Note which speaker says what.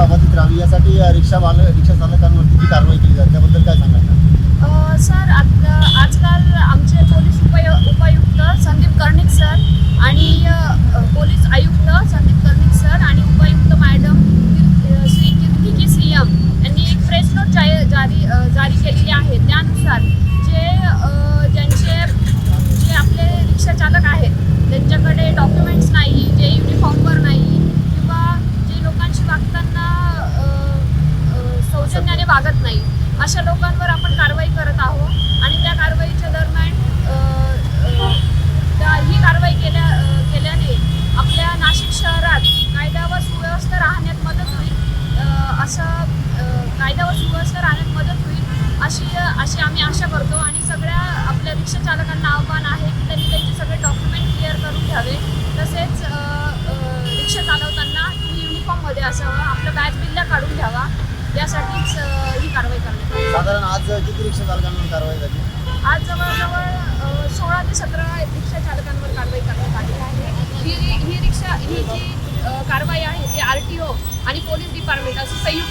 Speaker 1: अबाधित राहावी. यासाठी रिक्षा मालक रिक्षा चालकांवरती जी कारवाई केली जाते त्याबद्दल काय सांगायचं
Speaker 2: सर आता आजकाल आमचे पोलीस उपय उपायुक्त संदीप कर्णिक सर आणि पोलीस आयुक्त संदीप कर्णिक सर आणि उपायुक्त मॅडम श्री श्री कीर्तिकी सी एम यांनी एक प्रेस नोट जारी जारी जारी केलेली आहे. त्यानुसार जे ज्यांचे जे आपले रिक्षा चालक आहेत त्यांच्याकडे डॉक्युमेंट्स नाही जे युनिफॉर्म मागताना सौजन्याने वागत नाही. अशा लोकांवर आपण कारवाई करत आहोत आणि त्या कारवाईच्या दरम्यान त्या ही कारवाई केल्या केल्याने आपल्या नाशिक शहरात कायदा व सुव्यवस्था राहण्यात मदत होईल असं कायदा व सुव्यवस्था राहण्यात मदत होईल अशी अशी आम्ही आशा करतो. आणि सगळ्या आपल्या रिक्षा चालकांना आव्हान आहे की त्यांनी त्यांचे सगळे डॉक्युमेंट युनिफॉर्ममध्ये असावं आपलं बॅच बिल्ला काढून घ्यावा. यासाठीच ही कारवाई करण्यात आली.
Speaker 1: साधारण आज किती रिक्षा चालकांवर कारवाई झाली?
Speaker 2: आज जवळजवळ सोळा ते सतरा रिक्षा चालकांवर कारवाई करण्यात आली आहे. ही ही रिक्षा ही जी कारवाई आहे ती आर टी ओ आणि पोलीस डिपार्टमेंट अशी संयुक्त